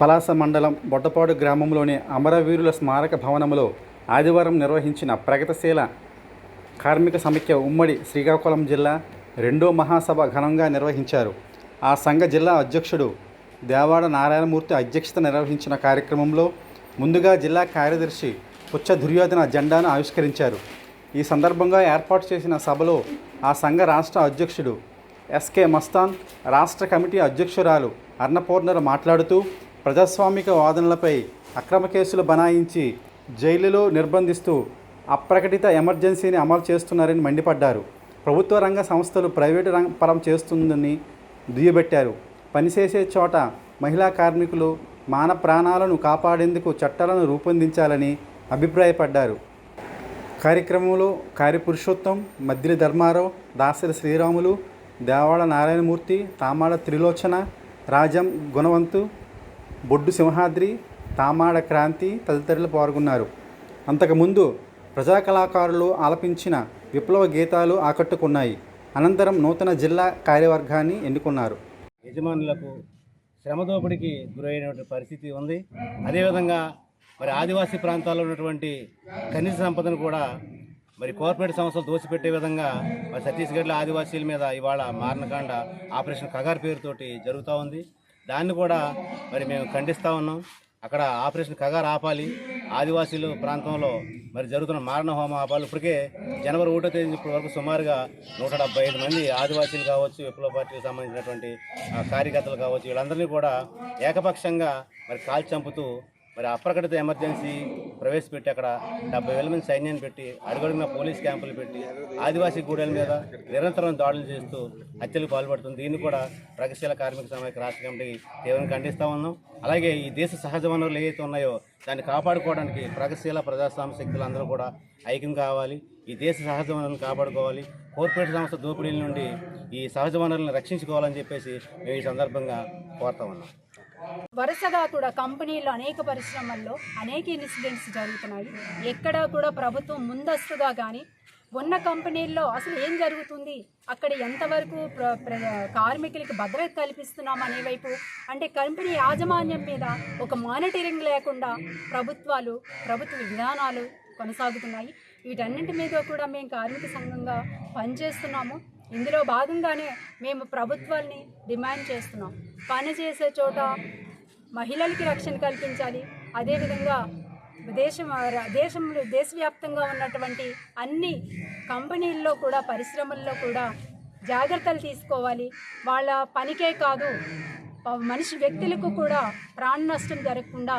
పలాస మండలం బొడ్డపాడు గ్రామంలోని అమరవీరుల స్మారక భవనంలో ఆదివారం నిర్వహించిన ప్రగతిశీల కార్మిక సమైక్య ఉమ్మడి శ్రీకాకుళం జిల్లా రెండో మహాసభ ఘనంగా నిర్వహించారు. ఆ సంఘ జిల్లా అధ్యక్షుడు దేవాడ నారాయణమూర్తి అధ్యక్షత నిర్వహించిన కార్యక్రమంలో ముందుగా జిల్లా కార్యదర్శి పుచ్చ దుర్యోధన జెండాను ఆవిష్కరించారు. ఈ సందర్భంగా ఏర్పాటు చేసిన సభలో ఆ సంఘ రాష్ట్ర అధ్యక్షుడు ఎస్కే మస్తాన్ రాష్ట్ర కమిటీ అధ్యక్షురాలు అన్నపూర్ణరు మాట్లాడుతూ ప్రజాస్వామిక వాదనలపై అక్రమ కేసులు బనాయించి జైలులో నిర్బంధిస్తూ అప్రకటిత ఎమర్జెన్సీని అమలు చేస్తున్నారని మండిపడ్డారు. ప్రభుత్వ రంగ సంస్థలు ప్రైవేటు రంగ పరం చేస్తుందని దుయ్యబెట్టారు. పనిచేసే చోట మహిళా కార్మికులు మాన ప్రాణాలను కాపాడేందుకు చట్టాలను రూపొందించాలని అభిప్రాయపడ్డారు. కార్యక్రమంలో కార్యపురుషోత్తం మద్దిలి ధర్మారావు దాసరి శ్రీరాములు దేవాడ నారాయణమూర్తి తామాడ త్రిలోచన రాజం గుణవంతు బొడ్డు సింహాద్రి తామాడ క్రాంతి తదితరులు పాల్గొన్నారు. అంతకుముందు ప్రజా కళాకారులు ఆలపించిన విప్లవ గీతాలు ఆకట్టుకున్నాయి. అనంతరం నూతన జిల్లా కార్యవర్గాన్ని ఎన్నుకున్నారు. యజమానులకు శ్రమదోపిడికి గురైనటువంటి పరిస్థితి ఉంది. అదేవిధంగా మరి ఆదివాసీ ప్రాంతాల్లో ఉన్నటువంటి ఖనిజ సంపదను కూడా మరి కార్పొరేట్ సంస్థలు దోచిపెట్టే విధంగా మరి ఛత్తీస్గఢ్లో ఆదివాసీల మీద ఇవాళ మారణకాండ ఆపరేషన్ కగార్ పేరుతోటి జరుగుతూ ఉంది. దాన్ని కూడా మరి మేము ఖండిస్తూ ఉన్నాం. అక్కడ ఆపరేషన్ కగారు ఆపాలి. ఆదివాసీలు ప్రాంతంలో మరి జరుగుతున్న మారణ హోమం ఆపాలి ఇప్పటికే జనవరి ఒకటో తేదీ ఇప్పటి వరకు సుమారుగా నూట డెబ్బై ఐదు మంది ఆదివాసీలు కావచ్చు విప్లవ పార్టీకి సంబంధించినటువంటి కార్యకర్తలు కావచ్చు వీళ్ళందరినీ కూడా ఏకపక్షంగా మరి కాల్చి చంపుతూ మరి అప్రకటిత ఎమర్జెన్సీ ప్రవేశపెట్టి అక్కడ డెబ్బై వేల మంది సైన్యాన్ని పెట్టి అడుగడుగున పోలీస్ క్యాంపులు పెట్టి ఆదివాసీ గూడెల మీద నిరంతరం దాడులు చేస్తూ హత్యలకు పాల్పడుతుంది దీన్ని కూడా ప్రగతిశీల కార్మిక సమాఖ్య రాష్ట్ర కమిటీ తీవ్రంగా ఖండిస్తూ ఉన్నాం. అలాగే ఈ దేశ సహజ వనరులు ఏవైతే ఉన్నాయో దాన్ని కాపాడుకోవడానికి ప్రగతిశీల ప్రజాస్వామ్య శక్తులు అందరూ కూడా ఐక్యం కావాలి. ఈ దేశ సహజ వనరులను కాపాడుకోవాలి. కార్పొరేట్ సంస్థ దోపిడీల నుండి ఈ సహజ వనరులను రక్షించుకోవాలని చెప్పేసి మేము ఈ సందర్భంగా కోరుతా ఉన్నాం. వరుసగా కూడా కంపెనీలు అనేక పరిశ్రమల్లో అనేక ఇన్సిడెంట్స్ జరుగుతున్నాయి. ఎక్కడా కూడా ప్రభుత్వం ముందస్తుగా కానీ ఉన్న కంపెనీల్లో అసలు ఏం జరుగుతుంది? అక్కడ ఎంతవరకు ప్ర ప్ర కార్మికులకి భద్రత కల్పిస్తున్నాం అనే వైపు అంటే కంపెనీ యాజమాన్యం మీద ఒక మానిటరింగ్ లేకుండా ప్రభుత్వాలు ప్రభుత్వ విధానాలు కొనసాగుతున్నాయి. వీటన్నింటి మీద కూడా మేము కార్మిక సంఘంగా పనిచేస్తున్నాము. ఇందులో భాగంగానే మేము ప్రభుత్వాల్ని డిమాండ్ చేస్తున్నాం. పని చేసే చోట మహిళలకి రక్షణ కల్పించాలి. అదేవిధంగా దేశం దేశంలో దేశవ్యాప్తంగా ఉన్నటువంటి అన్ని కంపెనీల్లో కూడా పరిశ్రమల్లో కూడా జాగ్రత్తలు తీసుకోవాలి. వాళ్ళ పనికే కాదు మనిషి వ్యక్తులకు కూడా ప్రాణ నష్టం జరగకుండా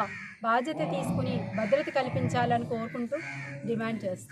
బాధ్యత తీసుకుని భద్రత కల్పించాలని కోరుకుంటూ డిమాండ్ చేస్తాం